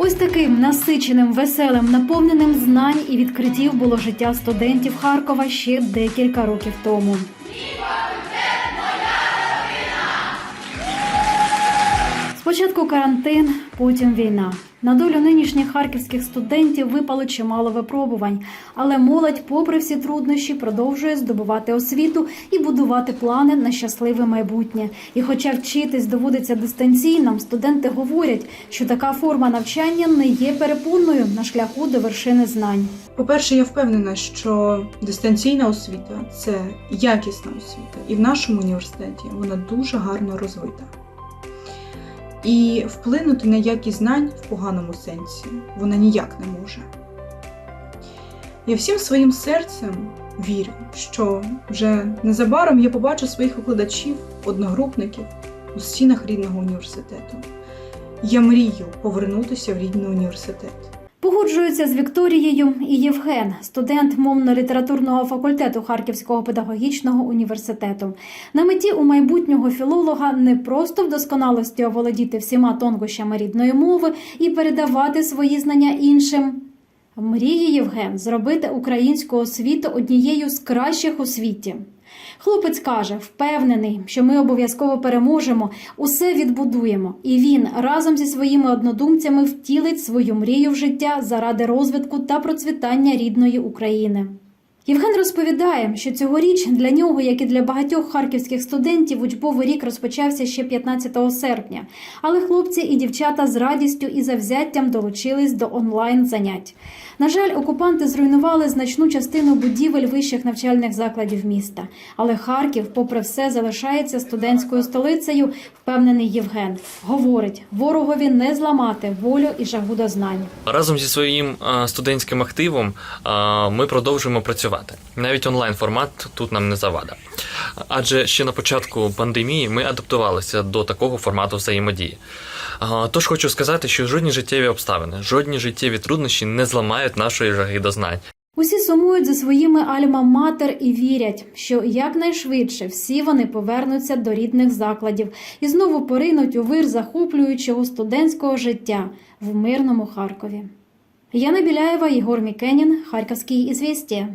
Ось таким насиченим, веселим, наповненим знань і відкриттів було життя студентів Харкова ще декілька років тому. Спочатку карантин, потім війна. На долю нинішніх харківських студентів випало чимало випробувань, але молодь, попри всі труднощі, продовжує здобувати освіту і будувати плани на щасливе майбутнє. І хоча вчитись доводиться дистанційно, студенти говорять, що така форма навчання не є перепонною на шляху до вершини знань. По-перше, я впевнена, що дистанційна освіта це якісна освіта, і в нашому університеті вона дуже гарно розвита. І вплинути на якість знань в поганому сенсі вона ніяк не може. Я всім своїм серцем вірю, що вже незабаром я побачу своїх викладачів, одногрупників у стінах рідного університету. Я мрію повернутися в рідний університет. Погоджуються з Вікторією і Євген, студент мовно-літературного факультету Харківського педагогічного університету. На меті у майбутнього філолога не просто в досконалості оволодіти всіма тонкощами рідної мови і передавати свої знання іншим. Мріє Євген зробити українську освіту однією з кращих у світі. Хлопець каже, впевнений, що ми обов'язково переможемо, усе відбудуємо, і він разом зі своїми однодумцями втілить свою мрію в життя заради розвитку та процвітання рідної України. Євген розповідає, що цьогоріч для нього, як і для багатьох харківських студентів, учбовий рік розпочався ще 15 серпня. Але хлопці і дівчата з радістю і завзяттям долучились до онлайн занять. На жаль, окупанти зруйнували значну частину будівель вищих навчальних закладів міста. Але Харків, попри все, залишається студентською столицею, впевнений Євген. Говорить, ворогові не зламати волю і жагу до знань. Разом зі своїм е, студентським активом е, ми продовжуємо працювати. Навіть онлайн формат тут нам не завада. Адже ще на початку пандемії ми адаптувалися до такого формату взаємодії. Тож хочу сказати, що жодні життєві обставини, жодні життєві труднощі не зламають нашої жаги до знань. Усі сумують за своїми альма-матер і вірять, що якнайшвидше всі вони повернуться до рідних закладів і знову поринуть у вир захоплюючого студентського життя в мирному Харкові. Яна Біляєва, Єгор Мікенін, Харківський ізвістія.